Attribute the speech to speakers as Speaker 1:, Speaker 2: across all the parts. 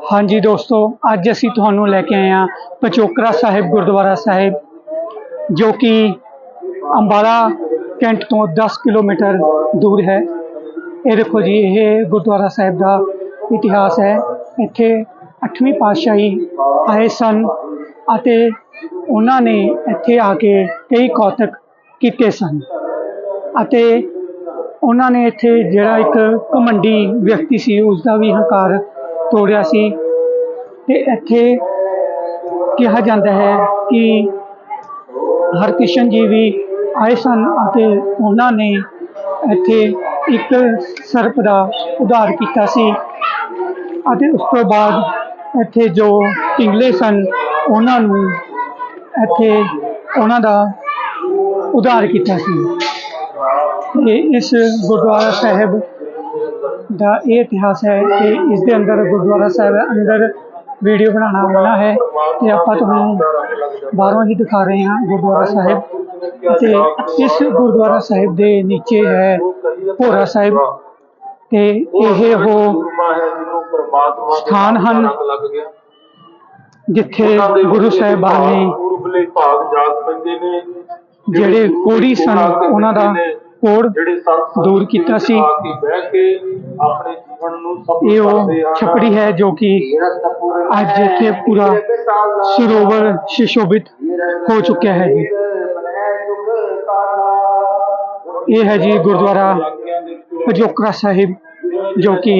Speaker 1: ਹਾਂਜੀ ਦੋਸਤੋ, ਅੱਜ ਅਸੀਂ ਤੁਹਾਨੂੰ ਲੈ ਕੇ ਆਏ ਹਾਂ ਪਚੋਕਰਾ ਸਾਹਿਬ, ਗੁਰਦੁਆਰਾ ਸਾਹਿਬ, ਜੋ ਕਿ ਅੰਬਾਲਾ ਕੈਂਟ ਤੋਂ 10 ਕਿਲੋਮੀਟਰ ਦੂਰ ਹੈ। ਇਹ ਦੇਖੋ ਜੀ, ਇਹ ਗੁਰਦੁਆਰਾ ਸਾਹਿਬ ਦਾ ਇਤਿਹਾਸ ਹੈ। ਇੱਥੇ 8ਵੀਂ ਪਾਤਸ਼ਾਹੀ ਆਏ ਸਨ ਅਤੇ ਉਹਨਾਂ ਨੇ ਇੱਥੇ ਆ ਕੇ ਕਈ ਕੌਤਕ ਕੀਤੇ ਸਨ ਅਤੇ ਉਹਨਾਂ ਨੇ ਇੱਥੇ ਜਿਹੜਾ ਇੱਕ ਘਮੰਡੀ ਵਿਅਕਤੀ ਸੀ ਉਸ ਦਾ ਵੀ ਹੰਕਾਰ ਤੋੜਿਆ ਸੀ। ਤੇ ਇੱਥੇ ਕਿਹਾ ਜਾਂਦਾ ਹੈ ਕਿ ਹਰਕ੍ਰਿਸ਼ਨ ਜੀ ਵੀ ਆਏ ਸਨ ਅਤੇ ਉਹਨਾਂ ਨੇ ਇੱਥੇ ਇੱਕ ਸਰਪ ਦਾ ਉਧਾਰ ਕੀਤਾ ਸੀ। ਅਤੇ ਉਸ ਤੋਂ ਬਾਅਦ ਇੱਥੇ ਜੋ ਪਿੰਗਲੇ ਸਨ, ਉਹਨਾਂ ਨੂੰ ਇੱਥੇ ਉਹਨਾਂ ਦਾ ਉਧਾਰ ਕੀਤਾ ਸੀ। ਤੇ ਇਸ ਗੁਰਦੁਆਰਾ ਸਾਹਿਬ ਦਾ ਇਹ ਇਤਿਹਾਸ ਹੈ ਕਿ ਇਸ ਦੇ ਅੰਦਰ ਗੁਰਦੁਆਰਾ ਸਾਹਿਬ ਅੰਦਰ ਵੀਡੀਓ ਬਣਾਉਣਾ ਮਨਾ ਹੈ ਤੇ ਆਪਾਂ ਤੁਹਾਨੂੰ ਬਾਹਰੋਂ ਹੀ ਦਿਖਾ ਰਹੇ ਹਾਂ ਗੁਰਦੁਆਰਾ ਸਾਹਿਬ। ਤੇ ਇਸ ਗੁਰਦੁਆਰਾ ਸਾਹਿਬ ਦੇ ਨੀਚੇ ਹੈ ਭੋਰਾ ਸਾਹਿਬ ਤੇ ਇਹ ਉਹ ਸਥਾਨ ਹਨ ਜਿੱਥੇ ਗੁਰੂ ਸਾਹਿਬਾਨ ਨੇ
Speaker 2: ਪੂਰਬਲੇ ਭਾਗ ਜਾਗ ਪੈਂਦੇ ਨੇ
Speaker 1: ਜਿਹੜੇ ਕੋੜੀ ਸਨ, ਉਹਨਾਂ ਦਾ ਕੋੜ ਦੂਰ ਕੀਤਾ ਸੀ।
Speaker 2: ਆ ਕੇ ਬਹਿ ਕੇ ਆਪਣੇ ਜੀਵਨ ਨੂੰ ਸਫਲ
Speaker 1: ਇਹ ਉਹ
Speaker 2: ਕਰਦੇ ਹਨ।
Speaker 1: ਛਪੜੀ ਹੈ ਜੋ ਕਿ ਅੱਜ ਇੱਥੇ ਪੂਰਾ ਸਰੋਵਰ ਸ਼ਿਸ਼ੋਭਿਤ ਹੋ ਚੁੱਕਿਆ ਹੈ ਜੀ ਇਹ ਹੈ ਜੀ ਗੁਰਦੁਆਰਾ ਪਜੋਕਰਾ ਸਾਹਿਬ ਜੋ ਕਿ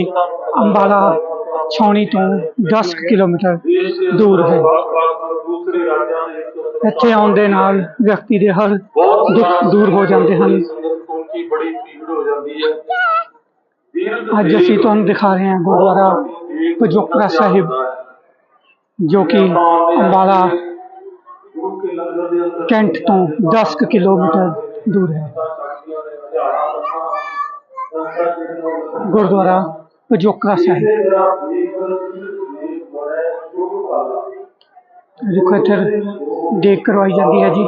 Speaker 1: ਅੰਬਾਲਾ ਛਾਉਣੀ ਤੋਂ 10 ਕੁ ਕਿਲੋਮੀਟਰ ਦੂਰ ਹੈ
Speaker 2: ਦੂਸਰੇ ਰਾਜਾਂ ਦੇ ਵਿੱਚ
Speaker 1: ਇੱਥੇ ਆਉਣ ਦੇ ਨਾਲ ਵਿਅਕਤੀ ਦੇ ਹਰ ਦੁੱਖ ਦੂਰ ਹੋ ਜਾਂਦੇ ਹਨ।
Speaker 2: ਸੰਗਤ ਪਹੁੰਚੀ ਬੜੀ ਭੀੜ ਹੋ ਜਾਂਦੀ ਹੈ
Speaker 1: ਅੱਜ ਅਸੀਂ ਤੁਹਾਨੂੰ ਦਿਖਾ ਰਹੇ ਹਾਂ ਗੁਰਦੁਆਰਾ ਪਜੋਕਰਾ ਸਾਹਿਬ ਜੋ ਕਿ ਅੰਬਾਲਾ
Speaker 2: ਗੁਰੂ ਕੇ ਲੰਗਰ ਦੇ ਅੰਦਰ
Speaker 1: ਕੈਂਟ ਤੋਂ 10 ਕੁ ਕਿਲੋਮੀਟਰ ਦੂਰ ਹੈ ਗੁਰਦੁਆਰਾ ਪਜੋਕਰਾ ਸਾਹਿਬ ਦੇਖੋ ਇੱਥੇ ਦੇਖ ਕਰਵਾਈ ਜਾਂਦੀ ਹੈ ਜੀ